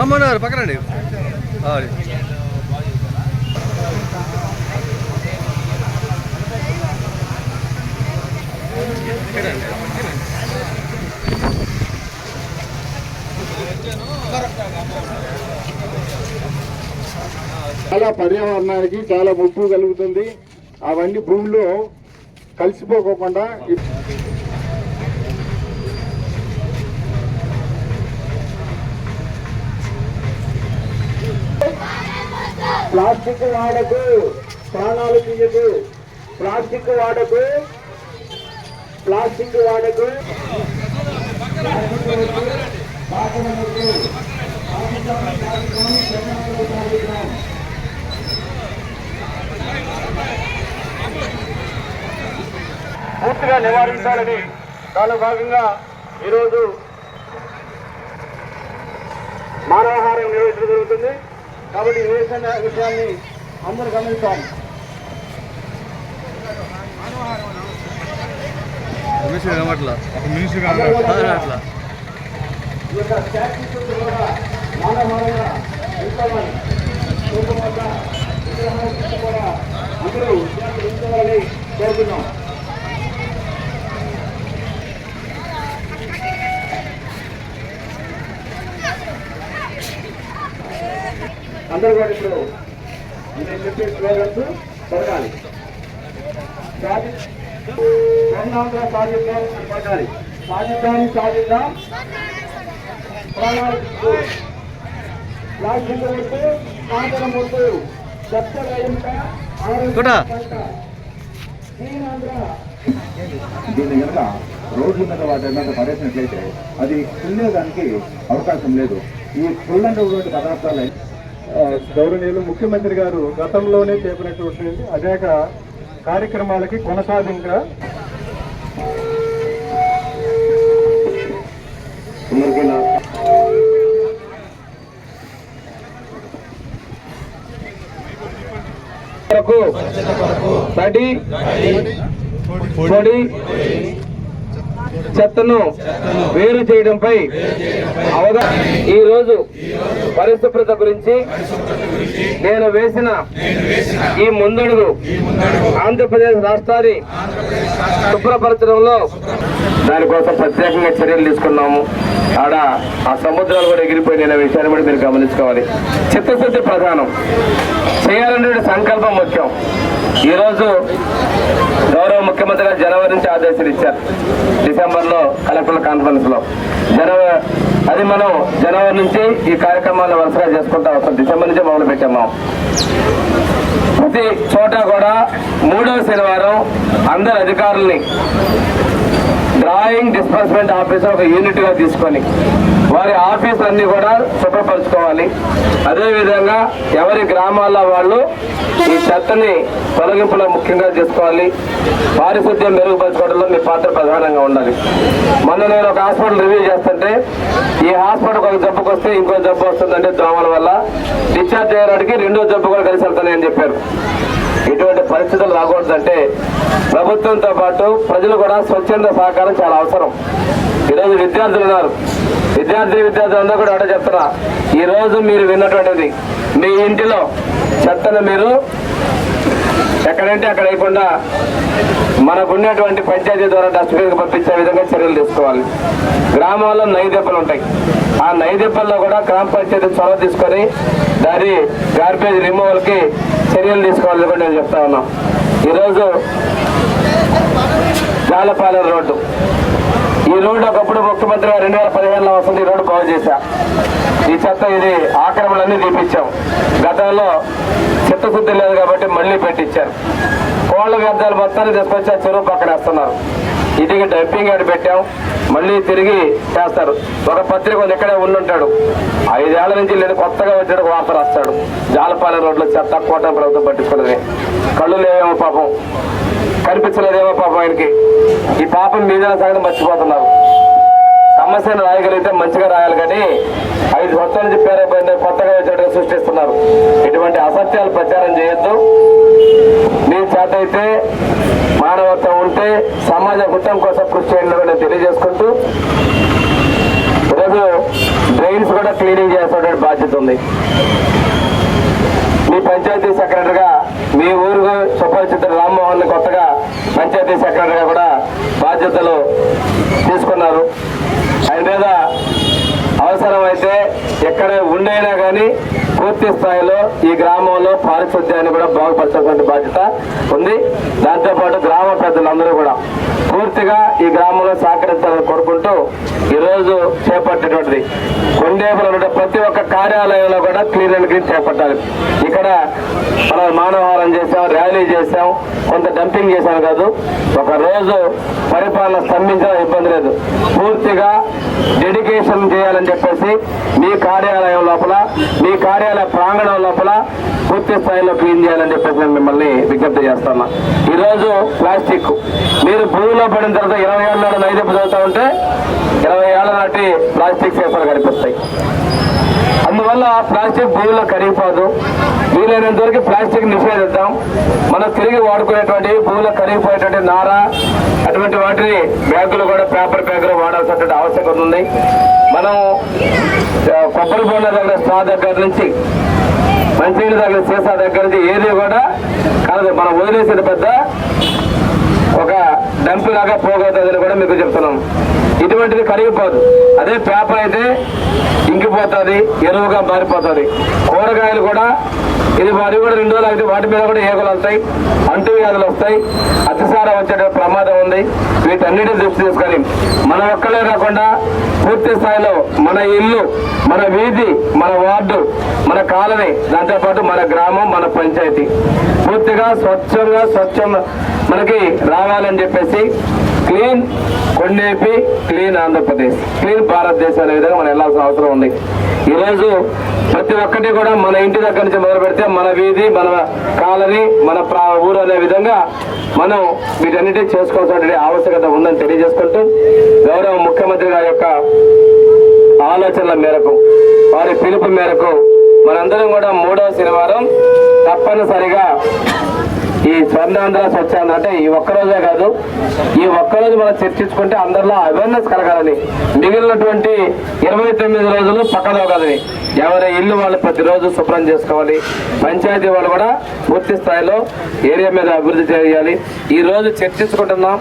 అమ్మన్నారు పక్కనండి. ఆ, చాలా పర్యావరణానికి చాలా ముప్పు కలుగుతుంది. అవన్నీ భూమిలో కలిసిపోకోకుండా ప్లాస్టిక్ వాడకు ప్రాణాలు తీయకు. ప్లాస్టిక్ వాడకు ప్లాస్టిక్ వాడకు. పూర్తిగా నివారించాలని దానిలో భాగంగా ఈరోజు మానవహారం నిర్వహించడం జరుగుతుంది. కాబట్టి ఈ విషయాన్ని విషయాన్ని అందరూ గమనించాలి. ఈ యొక్క స్టాచ్యూస్ కూడా మానవాహారంగా ఉంచాలని రూపమల్ల విగ్రహాలను కూడా అందరూ విద్యార్థులు ఉంచాలని కోరుతున్నాం. అందరూ కూడా ఇప్పుడు నేను చెప్పే స్లోగన్స్ పలకాలి స్వర్ణాంధ్ర సాధిద్దాం అని పలకాలి సాధిద్దాం. ప్రాణాలు. దీన్ని కనుక రోడ్ల మీద వాటి మీద పడేసినట్లయితే అది కుళ్ళేదానికి అవకాశం లేదు. ఈ కుళ్ళనటువంటి పదార్థాలు గౌరవనీయులు ముఖ్యమంత్రి గారు గతంలోనే చేపట్టినటువంటి అనేక కార్యక్రమాలకి కొనసాగింపుగా కొరకు తడి పొడి చెత్తను వేరు చేయడంపై అవగాహన ఈ రోజు పరిశుభ్రత గురించి నేను వేసిన ఈ ముందడుగు ఆంధ్రప్రదేశ్ రాష్ట్రాన్ని శుభ్రపరచడంలో దానికోసం ప్రత్యేకంగా చర్యలు తీసుకున్నాము. ఆడ ఆ సముద్రాలు కూడా ఎగిరిపోయిన విషయాన్ని కూడా మీరు గమనించుకోవాలి. చిత్తశుద్ధి ప్రధానం. చేయాలనే సంకల్పం ముఖ్యం. ఈరోజు ముఖ్యమంత్రి గారు జనవరి నుంచి ఆదేశాలు ఇచ్చారు. డిసెంబర్లో కలెక్టర్ల కాన్ఫరెన్స్లో జనవరి అది మనం జనవరి నుంచి ఈ కార్యక్రమాలు వరుసగా చేసుకుంటా వస్తాం. డిసెంబర్ నుంచి మొదలు పెట్టాము ప్రతి చోట కూడా మూడవ శనివారం అందరు అధికారుల్ని డ్రాయింగ్ డిస్బర్స్మెంట్ ఆఫీసర్ ఒక యూనిట్గా తీసుకొని వారి ఆఫీస్ అన్ని కూడా శుభ్రపరచుకోవాలి. అదేవిధంగా ఎవరి గ్రామాల్లో వాళ్ళు ఈ చెత్తని తొలగింపులో ముఖ్యంగా చేసుకోవాలి పారిశుద్ధ్యం మెరుగుపరచుకోవడంలో మీ పాత్ర ప్రధానంగా ఉండాలి. మొన్న నేను ఒక హాస్పిటల్ రివ్యూ చేస్తుంటే ఈ హాస్పిటల్ ఒక జబ్బుకు వస్తే ఇంకో జబ్బు వస్తుందంటే దోమల వల్ల డిశ్చార్జ్ చేయడానికి రెండో జబ్బు కూడా కలిసి వెళ్తానని చెప్పారు. ఇటువంటి పరిస్థితులు రాకూడదంటే ప్రభుత్వంతో పాటు ప్రజలు కూడా స్వచ్ఛంద సహకారం చాలా అవసరం. ఈరోజు విద్యార్థులు ఉన్నారు. విద్యార్థి విద్యార్థులు అందరూ కూడా అట చెప్తున్నా. ఈరోజు మీరు విన్నటువంటిది. మీ ఇంటిలో చెత్తను మీరు ఎక్కడంటే అక్కడ వేయకుండా మనకు ఉన్నటువంటి పంచాయతీ ద్వారా డస్ట్బిన్కి పంపించే విధంగా చర్యలు తీసుకోవాలి. గ్రామాల్లో నైదెప్పలు ఉంటాయి. ఆ నైదెప్పల్లో కూడా గ్రామ పంచాయతీ చొరవ తీసుకొని దాని గార్బేజ్ రిమూవల్కి చర్యలు తీసుకోవాలి కూడా నేను చెప్తా ఉన్నాం. ఈరోజు జాలపాలెం రోడ్డు. ఈ రోడ్డు ఒకప్పుడు ముఖ్యమంత్రి గారు రెండు వేల పదిహేనులో వస్తుంది ఈ రోడ్డు బాగు చేశా. ఈ చెత్త ఇది ఆక్రమణలన్నీ తీపించాం గతంలో చిత్తశుద్ధి లేదు కాబట్టి మళ్ళీ పెట్టించారు. కోళ్ళ వ్యర్థాలు మొత్తాన్ని తీసుకొచ్చి చెరువు పక్కన వేస్తున్నారు. ఇంటికి డంపింగ్ యార్డ్ పెట్టాం మళ్ళీ తిరిగి చేస్తారు. ఒక పత్రిక వాళ్ళు ఇక్కడే ఉండుంటాడు. ఐదేళ్ళ నుంచి లేదు కొత్తగా వచ్చాడు వార్త రాస్తాడు. జాలపాలెం రోడ్లో చెత్త కోట ప్రభుత్వం పట్టించుకున్నది. కళ్ళు లేవేమో పాపం. కనిపించలేదేమో పాపం ఆయనకి. ఈ పాపం మీద సంగతి మర్చిపోతున్నారు. సమస్యను రాయగలిగితే మంచిగా రాయాలి కానీ ఐదు సంవత్సరాల నుంచి పేరైపోయింది కొత్తగా వచ్చేట్టుగా సృష్టిస్తున్నారు. ఇటువంటి అసత్యాలు ప్రచారం చేయొద్దు. మీ చేత అయితే మానవత్వం ఉంటే సమాజ హితం కోసం కృషి చేయండి నేను తెలియజేసుకుంటూ ఈరోజు డ్రైన్స్ కూడా క్లీనింగ్ బాధ్యత ఉంది. మీ పంచాయతీ సెక్రటరీగా మీ ఊరు సుపరిచితుడు రామ్మోహన్ కొత్తగా పంచాయతీ సెక్రటరీగా కూడా బాధ్యతలు తీసుకున్నారు. ఆయన మీద అవసరమైతే ఎక్కడ ఉండైనా కానీ పూర్తి స్థాయిలో ఈ గ్రామంలో పారిశుద్ధ్యాన్ని కూడా బాగుపరచాల్సిన బాధ్యత ఉంది. దాంతోపాటు గ్రామ పెద్దలందరూ కూడా పూర్తిగా ఈ గ్రామంలో సహకరించాలని కోరుకుంటూ ఈరోజు చేపట్టినటువంటిది కొండేపులు ప్రతి ఒక్క కార్యాలయంలో కూడా క్లీన్ అండ్ గ్రీన్ చేపట్టాలి. ఇక్కడ మనం మానవహారం చేసాం ర్యాలీ చేసాం కొంత డంపింగ్ చేశాం కాదు. ఒక రోజు పరిపాలన స్తంభించడం ఇబ్బంది లేదు. పూర్తిగా డెడికేషన్ చేయాలని చెప్పేసి మీ కార్యాలయం లోపల మీ కార్యాలయ ప్రాంగణం లోపల పూర్తి స్థాయిలో క్లీన్ చేయాలని చెప్పేసి నేను మిమ్మల్ని విజ్ఞప్తి చేస్తున్నా ఈరోజు ప్లాస్టిక్. మీరు భూమిలో పడిన తర్వాత ఇరవై ఏళ్ళ నాడు నైదప్పు చదువుతా ఉంటే ఇరవై ఏళ్ళ నాటి ప్లాస్టిక్ పేపర్ కనిపిస్తాయి. అందువల్ల ఆ ప్లాస్టిక్ భూమిలో కరిగిపోదు. వీలైనంత వరకు ప్లాస్టిక్ నిషేధిద్దాం. మనం తిరిగి వాడుకునేటువంటి భూమిలో కరిగిపోయేటువంటి నార అటువంటి వాటిని బ్యాగులు కూడా పేపర్ బ్యాగులు వాడాల్సినటువంటి ఆవశ్యకత ఉంది. మనం కొబ్బరి బొండ దగ్గర స్టా దగ్గర నుంచి మంచినీళ్ళ దగ్గర సీసా దగ్గర నుంచి ఏది కూడా కలదు మనం వదిలేసిన పెద్ద ఒక డంప్ లాగా పోగవుతుందని కూడా మీకు చెప్తున్నాం. ఇటువంటిది కరిగిపోదు. అదే పేపర్ అయితే ఇంకిపోతుంది ఎరువుగా మారిపోతుంది. కూరగాయలు కూడా ఇది మరి కూడా రెండు రోజులు అయితే వాటి మీద కూడా ఏగలు వస్తాయి అంటు వ్యాధులు వస్తాయి అతిసారం వచ్చే ప్రమాదం ఉంది. వీటన్నిటిని దృష్టి తీసుకొని మన ఒక్కలే కాకుండా పూర్తి స్థాయిలో మన ఇల్లు మన వీధి మన వార్డు మన కాలనీ దాంతోపాటు మన గ్రామం మన పంచాయతీ. పూర్తిగా స్వచ్ఛంగా స్వచ్ఛం మనకి రావాలని చెప్పేసి clean Kondepi clean Andhra Pradesh. Clean Bharatadesam అనే విధంగా మనం వెళ్ళాల్సిన అవసరం ఉంది. ఈరోజు ప్రతి ఒక్కటి కూడా మన ఇంటి దగ్గర నుంచి మొదలు పెడితే మన వీధి మన కాలనీ మన ప్రా ఊరు అనే విధంగా మనం వీటన్నిటి చేసుకోవాల్సిన ఆవశ్యకత ఉందని తెలియజేసుకుంటూ గౌరవ ముఖ్యమంత్రి గారి యొక్క ఆలోచనల మేరకు వారి పిలుపు మేరకు మనందరం కూడా మూడవ శనివారం తప్పనిసరిగా ఈ స్వర్ణాంధ్ర స్వచ్ఛాంధ్ర అంటే ఈ ఒక్కరోజే కాదు ఈ ఒక్కరోజు మనం చర్చించుకుంటే అందరిలో అవేర్నెస్ కలగాలని. మిగిలినటువంటి ఇరవై తొమ్మిది రోజులు పక్కలో కదని ఎవరి ఇల్లు వాళ్ళు ప్రతిరోజు శుభ్రం చేసుకోవాలి. పంచాయతీ వాళ్ళు కూడా పూర్తి స్థాయిలో ఏరియా మీద అభివృద్ధి చేయాలి. ఈ రోజు చర్చించుకుంటున్నాం.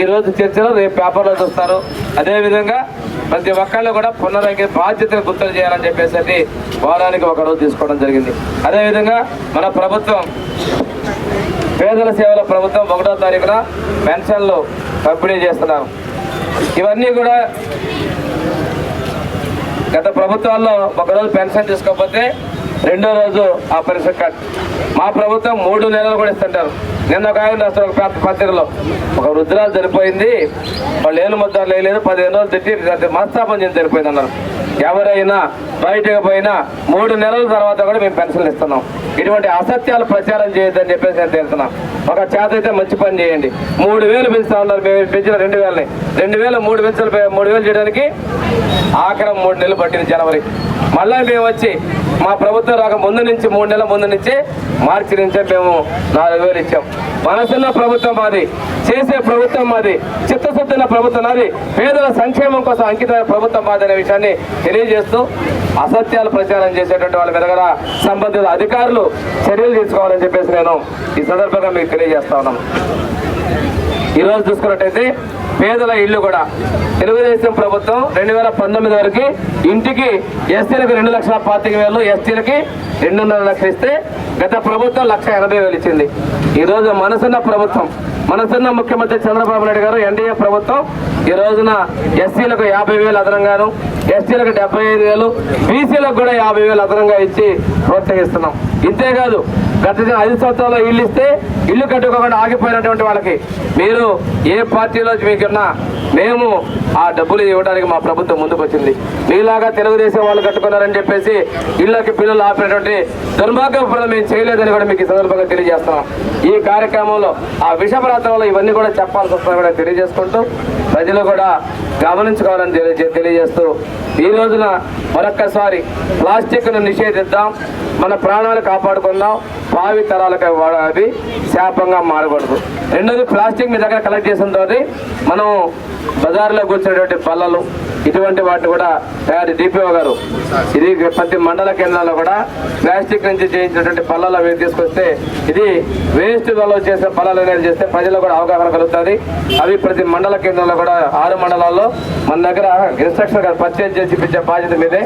ఈ రోజు చర్చలో రేపు పేపర్లో చూస్తారు. అదేవిధంగా ప్రతి ఒక్కళ్ళు కూడా పునరంగి బాధ్యతను గుర్తులు చేయాలని చెప్పేసి వారానికి ఒక రోజు తీసుకోవడం జరిగింది. అదేవిధంగా మన ప్రభుత్వం పేదల సేవల ప్రభుత్వం ఒకటో తారీఖున పెన్షన్లు పంపిణీ చేస్తున్నాం ఇవన్నీ కూడా గత ప్రభుత్వాల్లో ఒకరోజు పెన్షన్ తీసుకోకపోతే రెండో రోజు ఆ పెన్షన్ కట్ మా ప్రభుత్వం మూడు నెలలు కూడా ఇస్తుంటారు. నిన్న ఒక ఆయన రాస్తారు ఒక పత్రికలో. ఒక వృద్ధురాలు చనిపోయింది వాళ్ళు ఏళ్ళు ముద్దారు లేదు పదిహేను రోజులు తిట్టి అది మనస్తాపం చెంది చనిపోయింది అన్నారు. ఎవరైనా బయటకు పోయినా మూడు నెలల తర్వాత కూడా మేము పెన్షన్లు ఇస్తున్నాం. ఇటువంటి అసత్యాలు ప్రచారం చేయొద్దని చెప్పేసి నేను తెలుస్తున్నాం ఒక చేత అయితే మంచి పని చేయండి. మూడు వేలు పెంచుతా ఉన్నారు మేము పెంచిన రెండు వేలని. రెండు వేలు మూడు పెంచలు మూడు వేలు చేయడానికి ఆఖరం మూడు నెలలు పట్టింది జనవరి. మళ్ళా మేము వచ్చి మా ప్రభుత్వం రాక ముందు నుంచి మూడు నెలల ముందు నుంచి మార్చి నుంచే మేము నాలుగు వేలు ఇచ్చాం. మనసున్న ప్రభుత్వం మాది చేసే ప్రభుత్వం మాది చిత్తశుద్ధిన ప్రభుత్వం అది పేదల సంక్షేమం కోసం అంకితమైన ప్రభుత్వం మాది అనే విషయాన్ని తెలియజేస్తూ అసత్యాలు ప్రచారం చేసేటువంటి వాళ్ళ మీద సంబంధిత అధికారులు చర్యలు తీసుకోవాలని చెప్పేసి నేను ఈ సందర్భంగా మీకు తెలియజేస్తా ఉన్నాను. ఈ రోజు చూసుకున్నట్టయితే పేదల ఇల్లు కూడా. తెలుగుదేశం ప్రభుత్వం రెండు వేల పంతొమ్మిది వరకు ఇంటికి ఎస్టీలకు రెండు లక్షల పాతిక వేలు ఎస్టీలకి రెండున్నర లక్షలు ఇస్తే గత ప్రభుత్వం లక్ష ఎనభై వేలు ఇచ్చింది. ఈరోజు మనసున్న ప్రభుత్వం మనసున్న ముఖ్యమంత్రి చంద్రబాబు నాయుడు గారు ఎన్డీఏ ప్రభుత్వం ఈ రోజున ఎస్సీలకు యాభై వేలు అదనంగాను ఎస్టీలకు డెబ్బై ఐదు వేలు బీసీలకు కూడా యాభై వేలు అదనంగా ఇచ్చి ప్రోత్సహిస్తున్నాం. ఇంతేకాదు గత ఐదు సంవత్సరాల్లో ఇల్లు ఇస్తే ఇల్లు కట్టుకోకుండా ఆగిపోయినటువంటి వాళ్ళకి మీరు ఏ పార్టీలో మీకున్నా మేము ఆ డబ్బులు ఇవ్వడానికి మా ప్రభుత్వం ముందుకు వచ్చింది మీలాగా తెలుగుదేశం వాళ్ళు కట్టుకున్నారని చెప్పేసి ఇళ్ళకి పిల్లలు ఆపినటువంటి దుర్మార్గం పనులు మేము చేయలేదని కూడా మీకు ఈ సందర్భంగా తెలియజేస్తున్నాం. ఈ కార్యక్రమంలో ఆ విషపరాత్రంలో ఇవన్నీ కూడా చెప్పాల్సి వస్తుందని కూడా తెలియజేసుకుంటూ ప్రజలు కూడా గమనించుకోవాలని తెలియజే తెలియజేస్తూ ఈ రోజున మరొక్కసారి ప్లాస్టిక్ను నిషేధిద్దాం మన ప్రాణాలకు కాపాడుకుందాం. భావి తరాలకు అది శాపంగా మారకూడదు. రెండోది ప్లాస్టిక్ మీ దగ్గర కలెక్ట్ చేసిన తర్వాత మనం బజార్లో కూర్చున్నటువంటి బల్లలు ఇటువంటి వాటిని కూడా తయారు డిపిఓ గారు. ఇది ప్రతి మండల కేంద్రాల్లో కూడా ప్లాస్టిక్ నుంచి చేయించినటువంటి పళ్ళలో అవి తీసుకొస్తే ఇది వేస్ట్ వల్ల చేసే పళ్ళలు అనేది చేస్తే ప్రజలకు కూడా అవగాహన కలుగుతుంది. అవి ప్రతి మండల కేంద్రంలో కూడా ఆరు మండలాల్లో మన దగ్గర ఇన్స్ట్రక్షన్ పర్చేజ్ చేసి ఇప్పించే బాధ్యత మీదే.